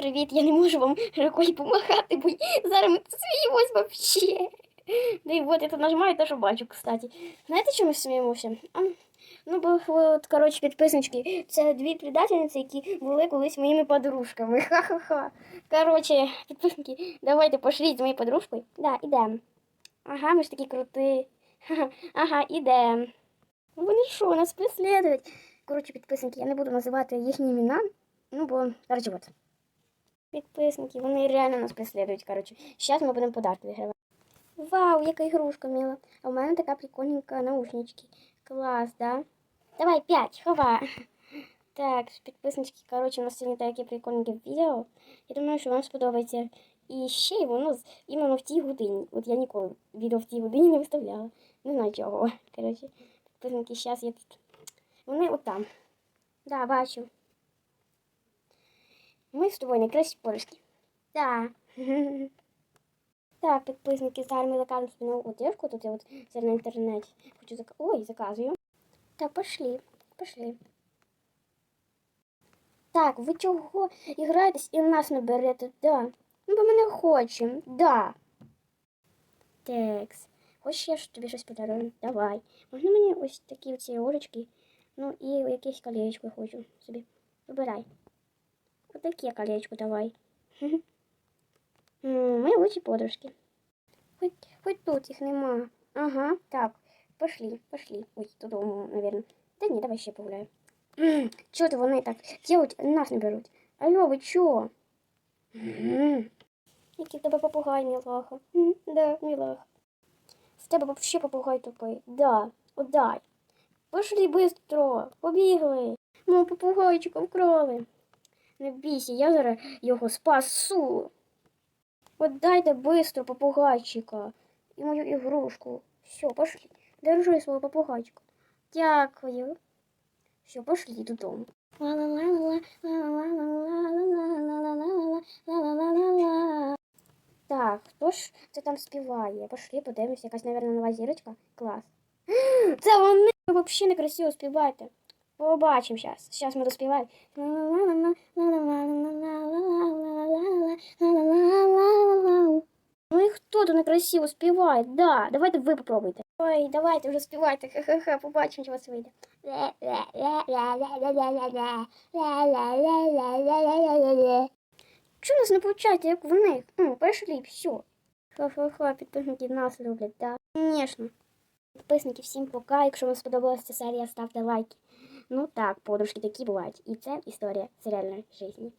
Привіт, я не можу вам рукою помахати, бо зараз ми сміємось вообще. Да і от я тут нажимаю, теж бачу, кстати. Знаєте, чому ми сміємося? А, Ну, бо от, коротше, підписнички, це дві предательниці, які були колись моїми подружками. Ха-ха-ха. Коротше, підписники, давайте пошліть з моєю подружкою. Да, ідемо. Ага, ми ж такі. Ха-ха. Ага, ідемо. Ну, Вони що, нас преслідують. Коротше, підписники, я не буду називати їхні імена, ну, бо, коротше, от. Підписники, вони реально нас преслідують, коротше. Зараз ми будемо подарки вигравати. Вау, яка ігрушка мила. А у мене така прикольненька наушнички. Клас, да? Давай, п'ять, хова. Так, підписнички, коротше, у нас сьогодні таке прикольненьке відео. Я думаю, що вам сподобається. І ще й воно іменно в тій годині. От я ніколи відео в тій годині не виставляла. Не знаю чого. Коротше, підписники, зараз я тут. Вони отам. Да, бачу. Ми з тобою найкращі подружки. Да. Так, підписники, зараз ми закажемо собі нову одежку. Тут я от зараз на інтернеті хочу зак... Ой, заказую. Так, пошли, пошли. Так, ви чого іграєтесь і нас не берете? Да. Ну, бо ми не хочемо. Да. Текс. Хочеш я ж тобі щось подарую? Давай. Можна мені ось такі оці орочки? Ну і якесь колечко хочу собі. Вибирай. Отаке колечко давай. Ми лучші подружки. Хоть, хоть тут їх нема. Ага, так. Пошли, пошли. Ой, додому, наверное. Та ні, давай ще погуляю. Чого то вони так делать, нас не беруть? Алло, ви чо? М, Який в тебе попугай, мілаха. Да, мілаха. В тебе вообще попугай тупий. Да, отдай. Пошли быстро, побігли. Мого попугайчика вкрали. Не бійся, я зараз його спасу. От дайте бистро попугайчика і мою ігрушку. Все, пошли. Держи свого попугайчика. Дякую. Все, пошли додому. Так, хто ж це там співає? Пошли, подивимося, якась, мабуть, нова зірочка. Клас. Це вони взагалі некрасиво співаєте. Побачимо зараз. Зараз ми доспіваємо. Ну і хто тут некрасиво співає? Да, давайте ви попробуйте. Ой, давайте вже співайте. Ха-ха-ха, побачимо, що у вас вийде. Чому нас не виходить, як в них? Ну, пошли, все. Ха-ха-ха, підписники нас люблять, да? Звісно. Підписники, всім пока. Якщо вам сподобалася ця серія, ставте лайки. Ну так, подружки такі бувають. І це історія з реальної житті.